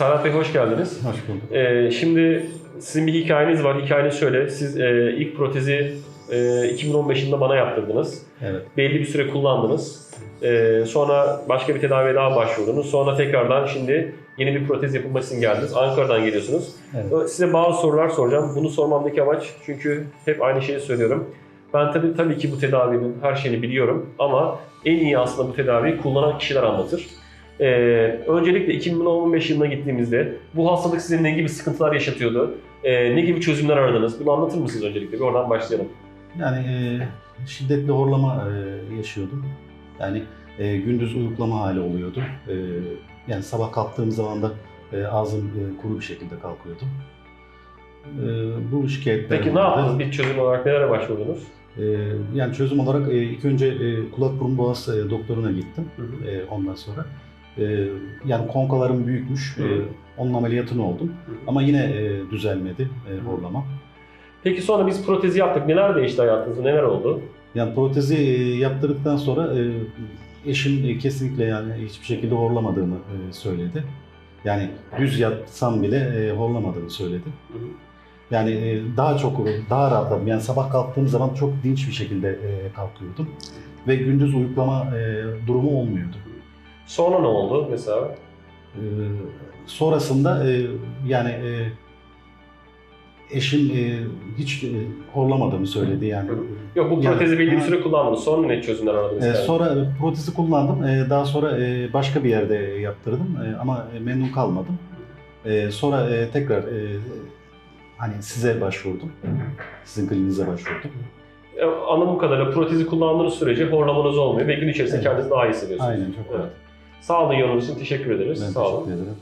Serhat Bey hoş geldiniz. Hoş bulduk. Ee, şimdi sizin bir hikayeniz var. Hikayeniz şöyle. Siz e, ilk protezi e, 2015 yılında bana yaptırdınız. Evet. Belli bir süre kullandınız. Ee, sonra başka bir tedaviye daha başvurdunuz. Sonra tekrardan şimdi yeni bir protez yapılması için geldiniz. Ankara'dan geliyorsunuz. Evet. Size bazı sorular soracağım. Bunu sormamdaki amaç çünkü hep aynı şeyi söylüyorum. Ben tabii tabii ki bu tedavinin her şeyini biliyorum ama en iyi aslında bu tedaviyi kullanan kişiler anlatır. Ee, öncelikle 2015 yılına gittiğimizde bu hastalık size ne gibi sıkıntılar yaşatıyordu? Ee, ne gibi çözümler aradınız? Bunu anlatır mısınız öncelikle? Bir oradan başlayalım. Yani e, şiddetli horlama e, yaşıyordum. Yani e, gündüz uyuklama hali oluyordu. E, yani sabah kalktığım zaman da e, ağzım e, kuru bir şekilde kalkıyordu. E, bu şikayetler Peki ne vardı. yaptınız? Bir çözüm olarak nelere başvurdunuz? E, yani çözüm olarak e, ilk önce e, kulak burun boğaz e, doktoruna gittim. E, ondan sonra e, yani konkalarım büyükmüş. Hı. E, onun ameliyatını oldum. Hı. Ama yine e, düzelmedi e, horlama. Peki sonra biz protezi yaptık. Neler değişti hayatınızda? Neler oldu? Yani protezi e, yaptırdıktan sonra e, eşim e, kesinlikle yani hiçbir şekilde horlamadığını e, söyledi. Yani düz yatsam bile e, horlamadığını söyledi. Yani e, daha çok daha rahatladım. Yani sabah kalktığım zaman çok dinç bir şekilde e, kalkıyordum ve gündüz uyuklama e, durumu olmuyordu. Sonra ne oldu mesela? E, sonrasında e, yani e, eşim e, hiç e, horlamadığını söyledi yani. Yok bu Yani- protezi belli bir süre kullandınız. Sonra ne çözümler aradınız? Ee, yani? sonra protezi kullandım. Ee, daha sonra e, başka bir yerde yaptırdım Ee, ama memnun kalmadım. Ee, sonra e, tekrar e, hani size başvurdum. Sizin kliniğinize başvurdum. E, Anladığım kadarıyla protezi kullandığınız sürece horlamanız olmuyor ve gün içerisinde Evet. kendinizi daha iyi hissediyorsunuz. Aynen çok Evet. rahat. Sağ olun yorumunuz için teşekkür ederiz. Ben Sağ olun. teşekkür ederim.